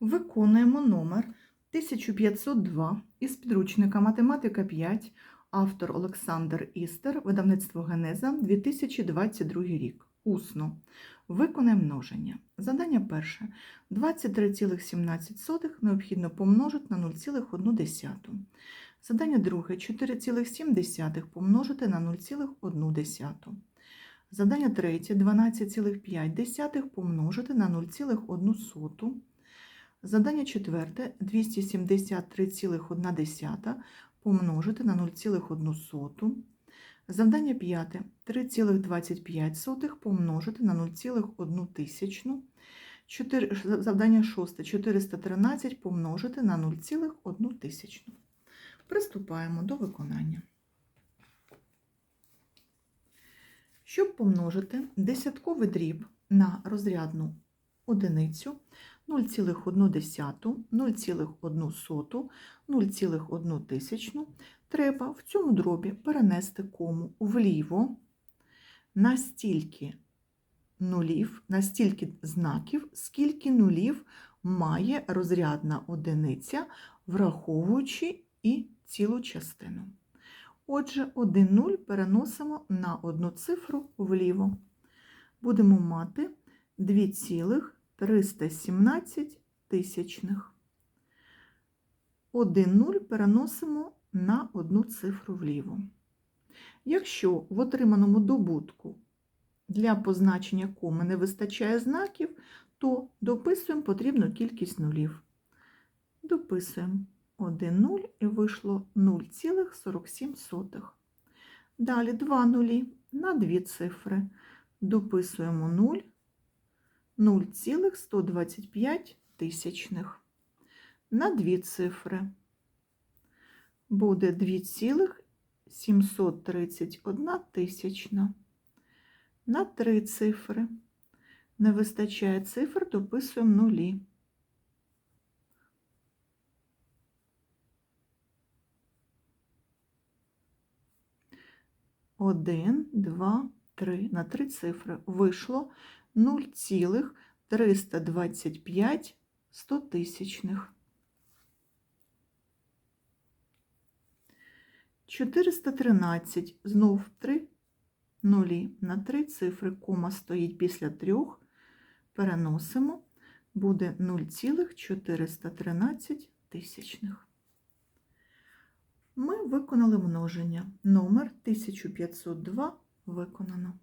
Виконуємо номер 1502 із підручника Математика 5, автор Олександр Істер, видавництво Генеза, 2022 рік. Усно. Виконай множення. Задання перше. 23,17 необхідно помножити на 0,1. Задання друге. 4,7 помножити на 0,1. Задання третє. 12,5 помножити на 0,1. Задання четверте 273,1 помножити на 0,1. Завдання п'яте 3,25 помножити на 0,1 тисячну. Завдання шосте 413 помножити на 0,1 тисячну. Приступаємо до виконання. Щоб помножити десятковий дріб на розрядну одиницю, 0,1, 0,1, 0,1 тисячну, треба в цьому дробі перенести кому вліво на стільки нулів, на стільки знаків, скільки нулів має розрядна одиниця, враховуючи і цілу частину. Отже, 1 нуль переносимо на одну цифру вліво. Будемо мати 2,317 тисячних. 1 нуль переносимо на одну цифру вліво. Якщо в отриманому добутку для позначення коми не вистачає знаків, то дописуємо потрібну кількість нулів. Дописуємо 1 нуль і вийшло 0,47. Далі 2 нулі на дві цифри. Дописуємо 0, 0,125 тисячних. На дві цифри буде 2,731 тисячна. На три цифри. Не вистачає цифр, дописуємо нулі. Один, два, три. На три цифри вийшло 0,325 стотисячних. 413 знов 3 нулі на 3 цифри, кома стоїть після трьох, переносимо, буде 0,413 тисячних. Ми виконали множення. Номер 1502 виконано.